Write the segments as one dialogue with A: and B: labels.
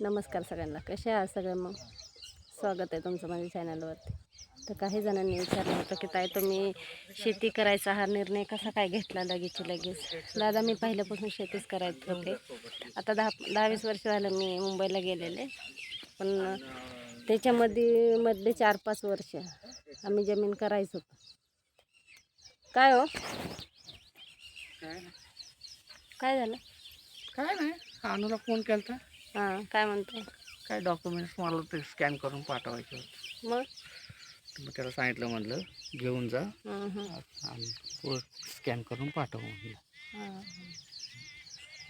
A: नमस्कार सगळ्यांना. कसे आहात सगळे मग? स्वागत आहे तुमचं माझ्या चॅनलवरती. तर काही जणांनी विचारलं होतं की ताई तुम्ही शेती करायचा हा निर्णय कसा काय घेतला लगेच लगेच? दादा मी पहिल्यापासून शेतीच करायत होते. आता दहा दहा वीस वर्ष झालं मी मुंबईला गेलेले. पण त्याच्यामध्ये मधले चार पाच वर्ष आम्ही जमीन करायचो. काय हो? काय झालं?
B: काय नाही. अनुला फोन केला
A: हां काय म्हणतो?
B: काय डॉक्युमेंट्स मला ते स्कॅन करून पाठवायचे होते.
A: मग?
B: मग त्याला सांगितलं म्हणलं घेऊन जा.
A: हं, हं.
B: आणि स्कॅन करून पाठव
A: हां.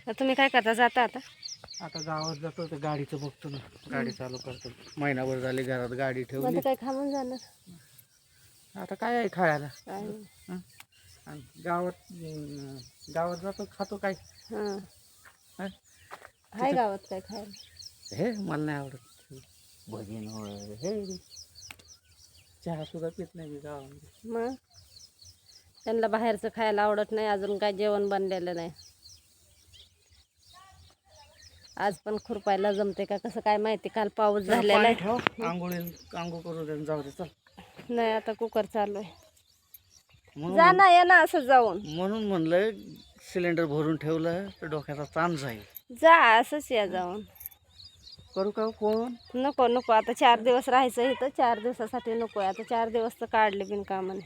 A: तर तुम्ही काय करता? जाता आता?
B: आता गावात जातो ते गाडीचं बघतो ना. गाडी चालू करतो. महिनाभर झाली घरात गाडी
A: मग
B: ठेवली
A: काय थांबून जाणार?
B: आता काय आहे खायला?
A: काय नाही.
B: हं? आणि गावात अं, गावात जातो खातो काय?
A: हां.
B: हं?
A: हाय गावात काय खायला?
B: हे मला नाही आवडत. भजन हे. चहा सुद्धा पित नाही मी गावामध्ये.
A: मग? त्यांना बाहेरचं खायला आवडत नाही अजून काय जेवण बनलेलं नाही. आज पण खुरपायला जमते का? कसं काय माहिती काल पाऊस झालेला
B: पाणी
A: आहे.
B: ठेव. आंघोळी आंघोळ करू दे आणि जाऊ दे चल.
A: नाही आता कुकर चालू आहे.
B: म्हणून
A: जा ना ये ना असं जाऊन.
B: म्हणून म्हणलं सिलेंडर भरून ठेवलं तर डोक्याचा ताण जाईल.
A: जा असंच या जाऊन.
B: करू का फोन?
A: नको नको. आता चार दिवस राहायचं इथं. चार दिवसासाठी नको आहे. आता चार दिवस तर काढले बिनकामाने.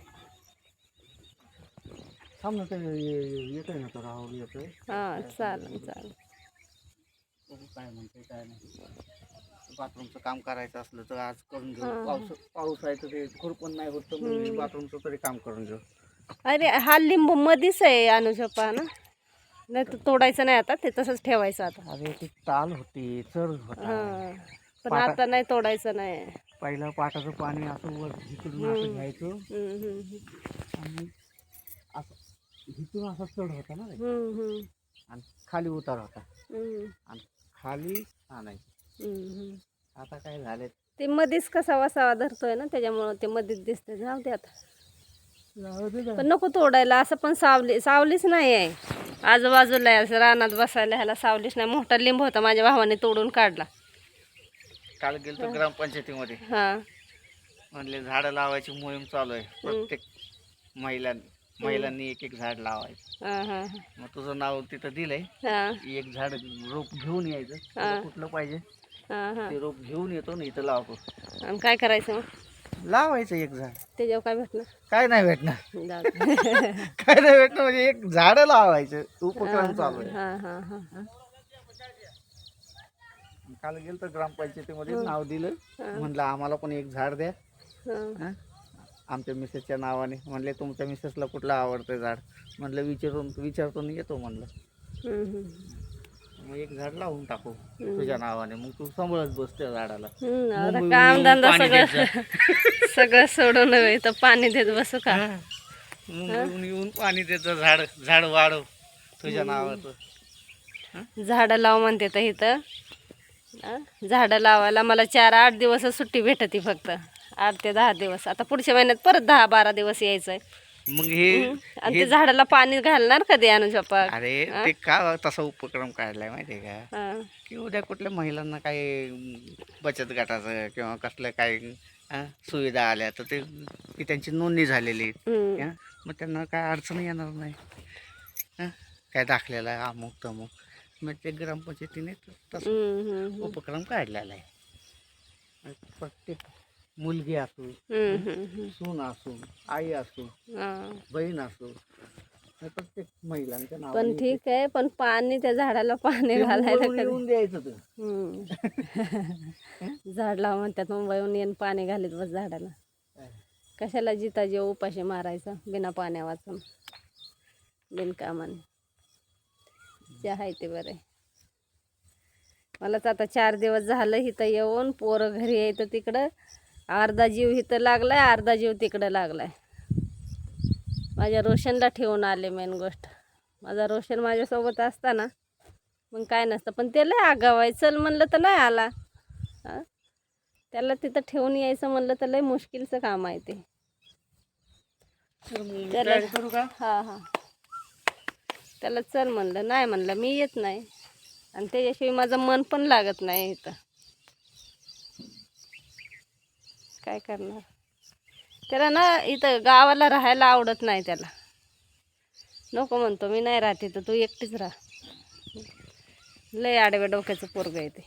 B: थांब ना ते येतोय ना तर राहुल येतोय.
A: हां चालेल चालेल.
B: बघू काय म्हणते काय नाही. बाथरूमचं काम करायचं असलं तर आज करून घेऊ.
A: हां.
B: पाऊस पाऊस आहे तर ते खुरपण नाही होत तर. बाथरूमचं तरी काम करून घेऊ.
A: अरे हा लिंबू मधीच आहे अनुजप्पा ना. नाही तर तोडायचं नाही आता ते तसंच ठेवायचं आता.
B: अरे ती ताल होती चर होता.
A: हां पण
B: पाटा-
A: आता नाही तोडायचं नाही.
B: पहिलं पाटाचं पाणी असं वर. असं घ्यायचं.
A: हम्म, हम्म, हम्म.
B: आणि असं इथून असा चढ होता ना रे.
A: हम्म, हम्म,
B: आणि खाली उतार होता.
A: हम्म,
B: आणि खाली आणायचं.
A: हम्म, हम्म.
B: आता काय झाले
A: ते मधीच कसा वसावा धरतोय ना त्याच्यामुळं ते मधीच दिसते जाऊ दे आता. पण नको तोडायला असं पण सावली सावलीच नाही आहे आजूबाजूला आहे रानात बसायला ह्याला सावलीच नाही. मोठा लिंब होता माझ्या भावाने तोडून काढला.
B: काल गेलो ग्रामपंचायतीमध्ये.
A: हां.
B: म्हणले झाडं लावायची मोहीम चालू आहे. प्रत्येक महिलां महिलांनी एक एक झाड लावायचं.
A: हां हां
B: मग तुझं नाव तिथं दिलंय.
A: हां.
B: एक झाड रोप घेऊन यायचं. तुला
A: हा.
B: कुठलं पाहिजे?
A: हां हां.
B: ते रोप घेऊन येतो ना इथं लावतो.
A: आणि काय करायचं मग?
B: लावायचं एक झाड.
A: त्याच्यावर काय भेटणार?
B: काय नाही भेटणार.
A: जाऊ दे.
B: काय नाही भेटणार म्हणजे एक झाड लावायचं. उपक्रम चालू आहे.
A: हां हां हां
B: काल गेलो तर ग्रामपंचायतीमध्ये नाव दिलं. म्हणलं आम्हाला पण एक झाड द्या.
A: हां.
B: हा? आमच्या मिसेसच्या नावाने. म्हणले तुमच्या मिसेसला कुठलं आवडतं झाड? म्हणलं विचारून विचारतो आणि येतो म्हणलं.
A: हम्म, हम्म.
B: मग एक झाड लावून टाकू तुझ्या नावाने. मग तू सांभाळत बस त्या झाडाला.
A: हम्म, आता
B: मुंबईहून
A: काम धंदा
B: पाणी
A: सगळं. सगळं सोडून तर पाणी देत बसू का?
B: मुंबईहून येऊन पाणी देतं झाड झाड वाढव तुझ्या नावाचं.
A: झाडं लाव म्हणते तर इथं? झाडं लावायला मला चार आठ दिवस सुट्टी भेटती फक्त. आठ ते दहा दिवस. आता पुढच्या महिन्यात परत दहा बारा दिवस यायचंय.
B: मग हे
A: आणि ते झाडाला पाणी घालणार कधी अनुजप्पा
B: अरे ते का तसा उपक्रम काढलाय माहितीये का? की उद्या कुठल्या महिलांना काही बचत गटाचं किंवा कसलं काही सुविधा आल्या तर ते त्यांची नोंदणी झालेली आहे. हा, मग त्यांना काय अडचण येणार नाही हा, काय दाखलेला आहे अमुक तमुक मग ते ग्रामपंचायतीने तसं. उपक्रम काढलेला आहे प्रत्येक मुलगी असू. सून असू आई असू. बहीण असू प्रत्येक महिलांच्या
A: पण ठीक आहे पण पाणी त्या झाडाला पाणी
B: ते
A: घालायला
B: मुंबईहून
A: कधी?
B: येऊन द्यायचं ते.
A: हम्म. झाड लाव म्हणतात मुंबईहून येऊन पाणी घालीत बस झाडाला. कशाला जिता जीव उपाशी मारायचा बिना पाण्या वाचून बिनकामाने जे आहे ते बरं. आहे मलाच आता चार दिवस झालं इथं येऊन पोरं घरी यायचं तिकडं अर्धा जीव इथं लागलाय अर्धा जीव तिकडं लागलाय. माझ्या रोशनला ठेवून आले मेन गोष्ट. माझा रोशन माझ्यासोबत असताना. मग काय नसतं. पण ते लय आगाव आहे चल म्हणलं तर नाही आला? त्याला तिथं ठेवून यायचं म्हणलं तर लय मुश्किलचं काम आहे ते. त्याला- हां हां. त्याला चल म्हणलं. नाही म्हणलं. मी येत नाही. आणि त्याच्याशिवाय माझं मन पण लागत नाही इथं. काय करणार? त्याला ना इथं गावाला राहायला आवडत नाही त्याला. नको म्हणतो मी नाही राहते तर तू एकटीच राहा. लय आडव्या डोक्याचं पोरग आहे ते.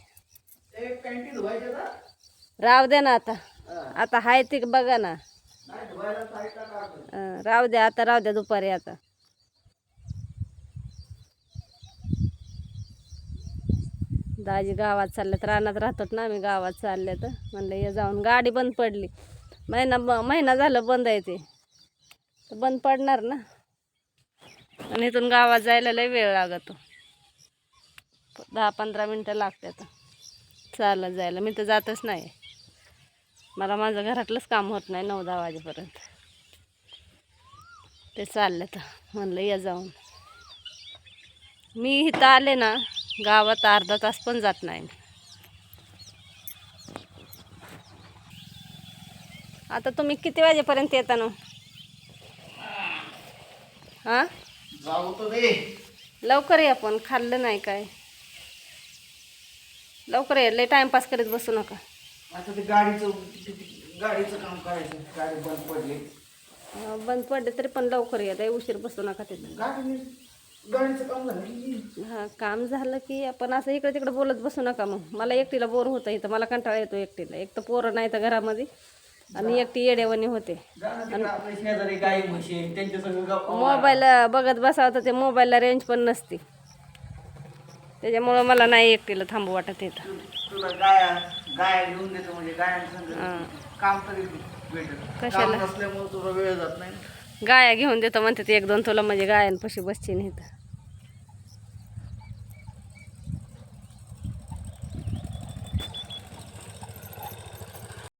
A: राहू दे ना आता. आता हाय ते बघा ना. राहू द्या आता राहू द्या दुपारी आता. दाजी गावात चालल्यात रानात राहतात ना आम्ही गावात चालले तर म्हणलं ये जाऊन. गाडी बंद पडली. महिना ब महिना झालं बंद आहे ते. तर बंद पडणार ना. आणि इथून गावात जायला लय वेळ लागतो. दहा पंधरा मिनटं लागतात. चालत जायला. मी तर जातच नाही. मला माझं घरातलंच काम होत नाही नऊ दहा वाजेपर्यंत. ते चाललं तर म्हणलं या जाऊन. मी इथं आले ना गावात अर्धा तास पण जात नाही. आता तुम्ही किती वाजेपर्यंत येता ना? हां?
B: जाऊ तर दे.
A: लवकर या पण खाल्लं नाही काय. लवकर या लय टाईमपास करीत बसू नका.
B: आता ते गाडीचं गाडीचं काम करायचं गाडी बंद पडली.
A: अं, बंद पडले तरी पण लवकर या लय उशीर बसू नका तिथं.
B: गाडी गाडीचं काम झालं
A: हा काम झालं की आपण असं इकडे तिकडे बोलत बसू नका मग. मला एकटीला बोर होतं इथं मला कंटाळा येतो एकटीला. एक तर पोरं नाही तर घरामध्ये. आणि एकटी येडेवणी होते.
B: शेजारी गाई म्हशी त्यांच्या
A: मोबाईल बघत बसावं तर ते मोबाईलला रेंज पण नसते. त्याच्यामुळं मला नाही एकटीला थांबू वाटत येतं
B: तुला गाया गाया घेऊन देतो म्हणजे गायांसंग काम तरी भेटत.
A: कशाला?
B: काम नसल्यामुळे तुला वेळ जात नाही.
A: गाया घेऊन देतो म्हणते ते एक दोन तुला म्हणजे गायांपाशी बसची नाही तर